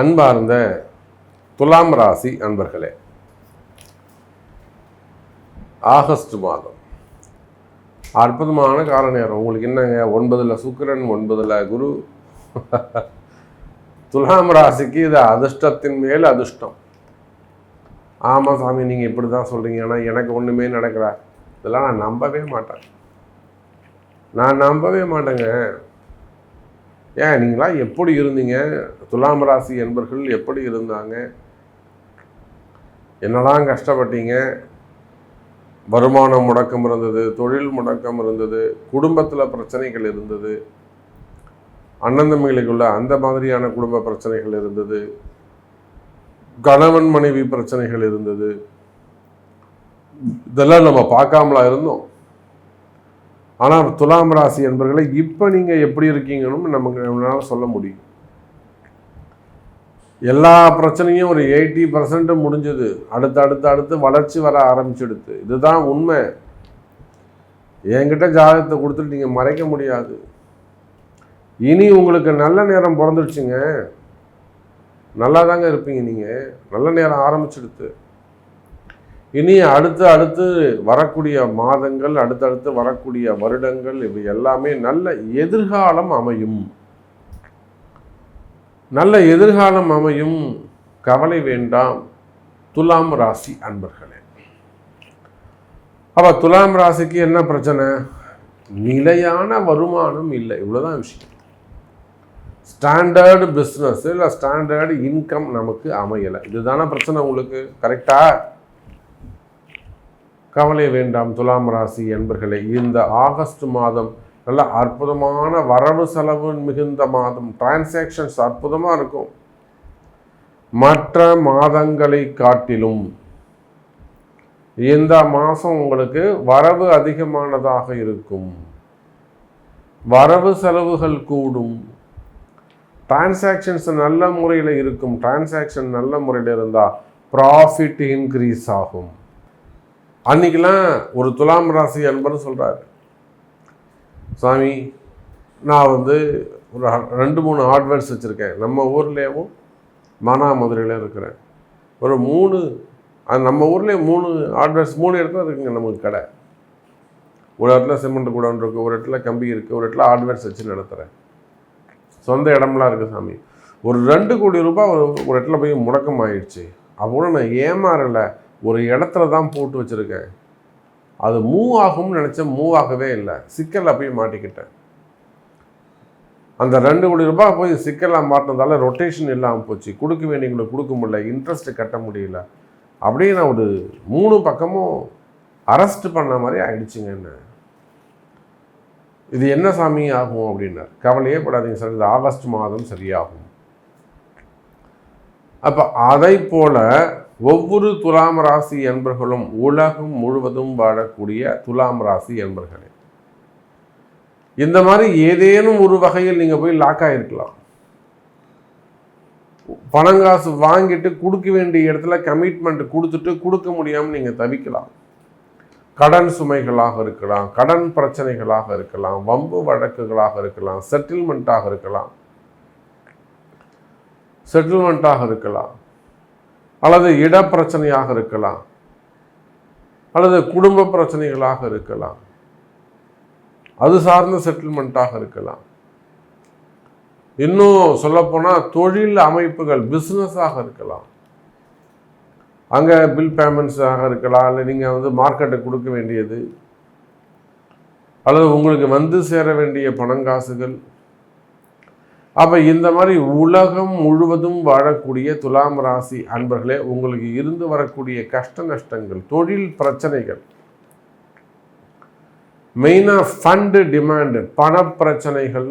அன்பார்ந்த துலாம் ராசி அன்பர்களே ஆகஸ்ட் மாதம். அற்புதமான கால நேரம் உங்களுக்கு என்னங்க? ஒன்பதில் சுக்கிரன் ஒன்பதில் குரு. துலாம் ராசிக்கு இது அதிர்ஷ்டத்தின் மேல் அதிர்ஷ்டம். ஆமாம் சாமி நீங்கள் இப்படி தான் சொல்கிறீங்க ஆனால் எனக்கு ஒன்றுமே நடக்கல. இதெல்லாம் நான் நம்பவே மாட்டேன். நான் நம்பவே மாட்டேங்க. ஏன் நீங்களாம் எப்படி இருந்தீங்க? துலாம் ராசி என்பர்கள் எப்படி இருந்தாங்க? என்னெல்லாம் கஷ்டப்பட்டீங்க? வருமானம் முடக்கம் இருந்தது தொழில் முடக்கம் இருந்தது குடும்பத்தில் பிரச்சனைகள் இருந்தது அண்ணன் தம்பிகளுக்குள்ள அந்த மாதிரியான குடும்ப பிரச்சனைகள் இருந்தது கணவன் மனைவி பிரச்சனைகள் இருந்தது. இதெல்லாம் நம்ம பார்க்காமலா இருந்தோம். ஆனால் துலாம் ராசி என்பர்களை இப்போ நீங்கள் எப்படி இருக்கீங்கன்னு நமக்கு நம்மளால் சொல்ல முடியும். எல்லா பிரச்சனையும் ஒரு எயிட்டி பர்சன்ட் முடிஞ்சது. அடுத்து அடுத்து அடுத்து வளர்ச்சி வர ஆரம்பிச்சிடுது. இதுதான் உண்மை. என்கிட்ட ஜாதகத்தை கொடுத்துட்டு நீங்கள் மறைக்க முடியாது. இனி உங்களுக்கு நல்ல நேரம் பிறந்துடுச்சுங்க நல்லா தாங்க இருப்பீங்க நீங்கள் நல்ல நேரம் ஆரம்பிச்சிடுது. இனி அடுத்து அடுத்து வரக்கூடிய மாதங்கள் அடுத்தடுத்து வரக்கூடிய வருடங்கள் இவை எல்லாமே நல்ல எதிர்காலம் அமையும். நல்ல எதிர்காலம் அமையும். கவலை வேண்டாம். துலாம் ராசி அன்பர்களே. அப்ப துலாம் ராசிக்கு என்ன பிரச்சனை? நிலையான வருமானம் இல்லை. இவ்வளவுதான் விஷயம். ஸ்டாண்டர்டு பிஸ்னஸ் இல்லை ஸ்டாண்டர்டு இன்கம் நமக்கு அமையலை. இதுதானே பிரச்சனை உங்களுக்கு? கரெக்டா கவலை வேண்டாம் துலாம் ராசி என்பர்களே இந்த ஆகஸ்ட் மாதம் நல்ல அற்புதமான வரவு செலவு மிகுந்த மாதம். டிரான்சாக்ஷன்ஸ் அற்புதமாக இருக்கும். மற்ற மாதங்களை காட்டிலும் இந்த மாதம் உங்களுக்கு வரவு அதிகமானதாக இருக்கும். வரவு செலவுகள் கூடும். டிரான்சாக்ஷன்ஸ் நல்ல முறையில் இருக்கும். டிரான்சாக்ஷன் நல்ல முறையில் இருந்தால் ப்ராஃபிட் இன்க்ரீஸ் ஆகும். அன்னைக்கெல்லாம் ஒரு துலாம் ராசி அன்பர்னு சொல்கிறாரு சாமி நான் வந்து ஒரு ரெண்டு மூணு ஹார்ட்வேர்ஸ் வச்சுருக்கேன். நம்ம ஊர்லேயும் மானாமதுரையிலையும் இருக்கிறேன். ஒரு மூணு அது நம்ம ஊர்லேயே மூணு ஹார்ட்வேர்ஸ் மூணு இடத்துல இருக்குங்க நமக்கு கடை. ஒரு இடத்துல சிமெண்ட் கூட இருக்குது ஒரு இடத்துல கம்பி இருக்குது ஒரு இடத்துல ஹார்ட்வேர்ஸ் வச்சு நடத்துகிறேன் சொந்த இடம்லாம் இருக்குது சாமி. ஒரு ரெண்டு கோடி ரூபாய் ஒரு ஒரு இடத்துல போய் முடக்கம் ஆயிடுச்சு அப்போ நான் ஏமாறலை. ஒரு இடத்துல தான் போட்டு வச்சுருக்கேன். அது மூவ் ஆகும்னு நினச்சேன் மூவ் ஆகவே இல்லை. சிக்கலில் போய் மாட்டிக்கிட்டேன். அந்த ரெண்டு கோடி ரூபாய் போய் சிக்கலாக மாட்டினதால ரொட்டேஷன் இல்லாமல் போச்சு. கொடுக்க வேண்டியவங்களுக்கு கொடுக்க முடியல இன்ட்ரெஸ்ட் கட்ட முடியல. அப்படியே நான் ஒரு மூணு பக்கமும் அரெஸ்ட் பண்ண மாதிரி ஆயிடுச்சுங்க என்ன. இது என்ன சாமி ஆகும் அப்படின்னார். கவலையே படாதீங்க சார் இது ஆகஸ்ட் மாதம் சரியாகும். அப்போ அதை போல ஒவ்வொரு துலாம் ராசி என்பர்களும் உலகம் முழுவதும் வாழக்கூடிய துலாம் ராசி என்பர்களே. இந்த மாதிரி ஏதேனும் ஒரு வகையில் நீங்கள் போய் லாக் ஆகிருக்கலாம் பணங்காசு வாங்கிட்டு கொடுக்க வேண்டிய இடத்துல கமிட்மெண்ட் கொடுத்துட்டு கொடுக்க முடியாமல் நீங்கள் தவிக்கலாம். கடன் சுமைகளாக இருக்கலாம் கடன் பிரச்சனைகளாக இருக்கலாம் வம்பு வழக்குகளாக இருக்கலாம் செட்டில்மெண்ட்டாக இருக்கலாம். செட்டில்மெண்ட்டாக இருக்கலாம். அல்லது இட பிரச்சனையாக இருக்கலாம். அல்லது குடும்ப பிரச்சனைகளாக இருக்கலாம். அது சார்ந்த செட்டில்மெண்ட்டாக இருக்கலாம். இன்னும் சொல்லப்போனால் தொழில் அமைப்புகள் பிஸ்னஸாக இருக்கலாம். அங்கே பில் பேமெண்ட்ஸாக இருக்கலாம். இல்லை நீங்கள் வந்து மார்க்கெட்டை கொடுக்க வேண்டியது. அல்லது உங்களுக்கு வந்து சேர வேண்டிய பணங்காசுகள் அப்போ இந்த மாதிரி உலகம் முழுவதும் வாழக்கூடிய துலாம் ராசி அன்பர்களே உங்களுக்கு இருந்து வரக்கூடிய கஷ்ட நஷ்டங்கள் தொழில் பிரச்சனைகள் மெயினாக ஃபண்டு டிமாண்டு பணப்பிரச்சனைகள்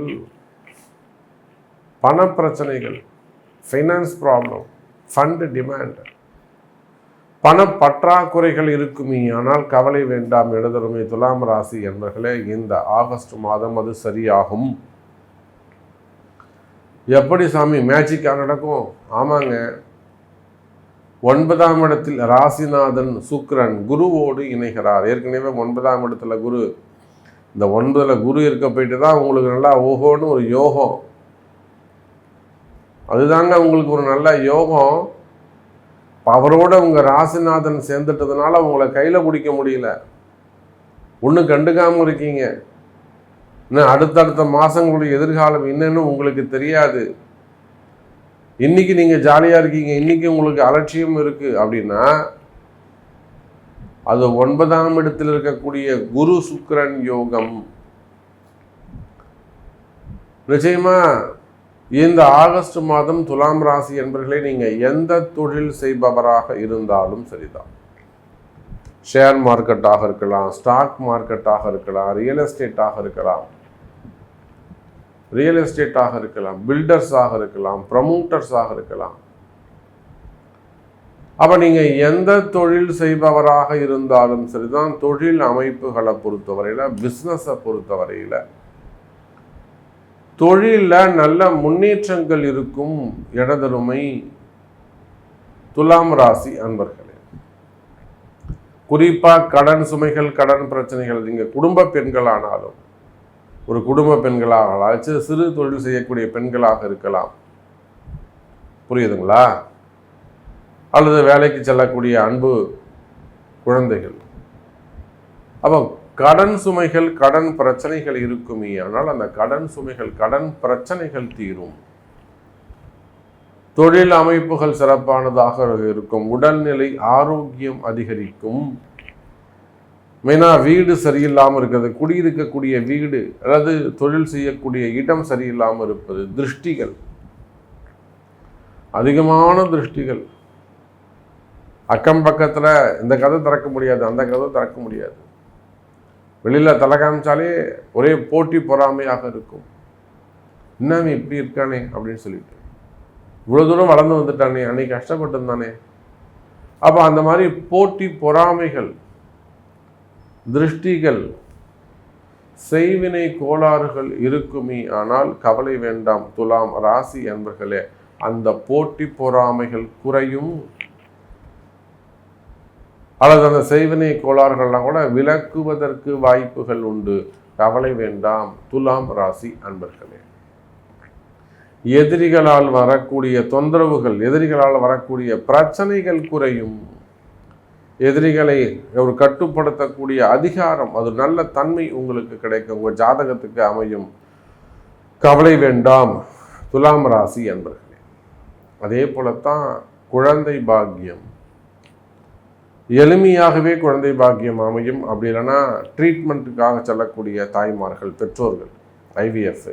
பணப்பிரச்சனைகள் ஃபைனான்ஸ் ப்ராப்ளம் ஃபண்டு டிமாண்ட் பணப்பற்றாக்குறைகள் இருக்குமே ஆனால் கவலை வேண்டாம் எழுதருமை துலாம் ராசி என்பர்களே இந்த ஆகஸ்ட் மாதம் அது சரியாகும். எப்படி சாமி? மேஜிக்காக நடக்கும்? ஆமாங்க. ஒன்பதாம் இடத்தில் ராசிநாதன் சுக்ரன் குருவோடு இணைகிறார். ஏற்கனவே ஒன்பதாம் இடத்துல குரு. இந்த ஒன்பதில் குரு இருக்க போயிட்டு தான் உங்களுக்கு நல்லா ஓஹோன்னு ஒரு யோகம். அதுதாங்க உங்களுக்கு ஒரு நல்ல யோகம். அவரோட உங்கள் ராசிநாதன் சேர்ந்துட்டதுனால உங்களை கையில் பிடிக்க முடியல. ஒன்றும் கண்டுக்காமல் இருக்கீங்க. இன்னும் அடுத்தடுத்த மாதங்களுடைய எதிர்காலம் என்னன்னு உங்களுக்கு தெரியாது. இன்னைக்கு நீங்கள் ஜாலியாக இருக்கீங்க இன்னைக்கு உங்களுக்கு அலட்சியம் இருக்குது அப்படின்னா அது ஒன்பதாம் இடத்தில் இருக்கக்கூடிய குரு சுக்கரன் யோகம். நிச்சயமா இந்த ஆகஸ்ட் மாதம் துலாம் ராசி என்பர்களை நீங்கள் எந்த தொழில் செய்பவராக இருந்தாலும் சரிதான். ஷேர் மார்க்கெட்டாக இருக்கலாம் ஸ்டாக் மார்க்கெட்டாக இருக்கலாம் ரியல் எஸ்டேட்டாக இருக்கலாம். ரியல் எஸ்டேட்டாக இருக்கலாம் பில்டர்ஸாக இருக்கலாம் ப்ரமோட்டர்ஸாக இருக்கலாம். அப்போ நீங்கள் எந்த தொழில் செய்பவராக இருந்தாலும் சரிதான் தொழில் அமைப்புகளை பொறுத்தவரையில் பிஸ்னஸை பொறுத்தவரையில். தொழிலில் நல்ல முன்னேற்றங்கள் இருக்கும் இடதருமை துலாம் ராசி அன்பர்களே. குறிப்பாக கடன் சுமைகள் கடன் பிரச்சனைகள் நீங்கள் குடும்ப பெண்களானாலும் ஒரு குடும்ப பெண்களாக சிறு தொழில் செய்யக்கூடிய பெண்களாக இருக்கலாம். புரியுதுங்களா? அல்லது வேலைக்கு செல்லக்கூடிய அன்பு குழந்தைகள். அப்போ கடன் சுமைகள் கடன் பிரச்சனைகள் இருக்குமே ஆனால் அந்த கடன் சுமைகள் கடன் பிரச்சனைகள் தீரும். தொழில் அமைப்புகள் சிறப்பானதாக இருக்கும் உடல்நிலை ஆரோக்கியம் அதிகரிக்கும். மெயினாக வீடு சரியில்லாமல் இருக்கிறது குடியிருக்கக்கூடிய வீடு அதாவது தொழில் செய்யக்கூடிய இடம் சரியில்லாமல் இருப்பது திருஷ்டிகள். அதிகமான திருஷ்டிகள். அக்கம் பக்கத்தில் இந்த கதை திறக்க முடியாது அந்த கதை திறக்க முடியாது. வெளியில் தலை காமிச்சாலே ஒரே போட்டி பொறாமையாக இருக்கும். இன்னும் இப்படி இருக்கானே அப்படின்னு சொல்லிட்டு. இவ்வளோ தூரம் வளர்ந்து வந்துட்டானே அன்னைக்கு கஷ்டப்பட்டு இருந்தானே அப்போ அந்த மாதிரி போட்டி பொறாமைகள் திருஷ்டிகள் செய்வினை கோளாறுகள் இருக்குமே ஆனால் கவலை வேண்டாம். துலாம் ராசி என்பர்களே அந்த போட்டி பொறாமைகள் குறையும். அல்லது அந்த செய்வினை கோளாறுகள்லாம் கூட விளக்குவதற்கு வாய்ப்புகள் உண்டு. கவலை வேண்டாம். துலாம் ராசி அன்பர்களே எதிரிகளால் வரக்கூடிய தொந்தரவுகள் எதிரிகளால் வரக்கூடிய பிரச்சனைகள் குறையும். எதிரிகளை ஒரு கட்டுப்படுத்தக்கூடிய அதிகாரம் அது நல்ல தன்மை உங்களுக்கு கிடைக்கும் உங்கள் ஜாதகத்துக்கு அமையும். கவலை வேண்டாம். துலாம் ராசி என்பர்களே அதே போலத்தான் குழந்தை பாக்கியம். எளிமையாகவே குழந்தை பாக்கியம் அமையும். அப்படி இல்லைன்னா ட்ரீட்மெண்ட்டுக்காக செல்லக்கூடிய தாய்மார்கள் பெற்றோர்கள் ஐவிஎஃப்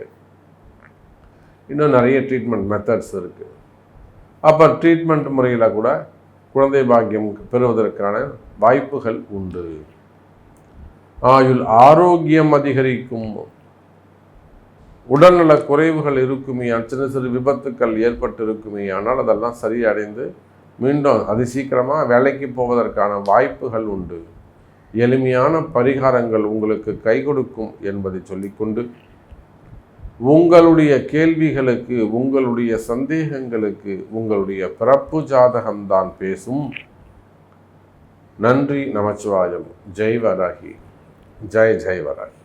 இன்னும் நிறைய ட்ரீட்மெண்ட் மெத்தட்ஸ் இருக்குது அப்போ ட்ரீட்மெண்ட் முறையில் கூட குழந்தை பாக்கியம் பெறுவதற்கான வாய்ப்புகள் உண்டு. ஆயுள் ஆரோக்கியம் அதிகரிக்கும். உடல்நல குறைவுகள் இருக்குமே சின்ன சிறு விபத்துக்கள் ஏற்பட்டு இருக்குமே ஆனால் அதெல்லாம் சரியடைந்து மீண்டும் அது சீக்கிரமாக வேலைக்கு போவதற்கான வாய்ப்புகள் உண்டு. எளிமையான பரிகாரங்கள் உங்களுக்கு கை கொடுக்கும் என்பதை சொல்லிக்கொண்டு உங்களுடைய கேள்விகளுக்கு உங்களுடைய சந்தேகங்களுக்கு உங்களுடைய பிறப்பு ஜாதகம்தான் பேசும். நன்றி நமச்சிவாயம். ஜெய் வராகி. ஜெய் ஜெய் வராகி.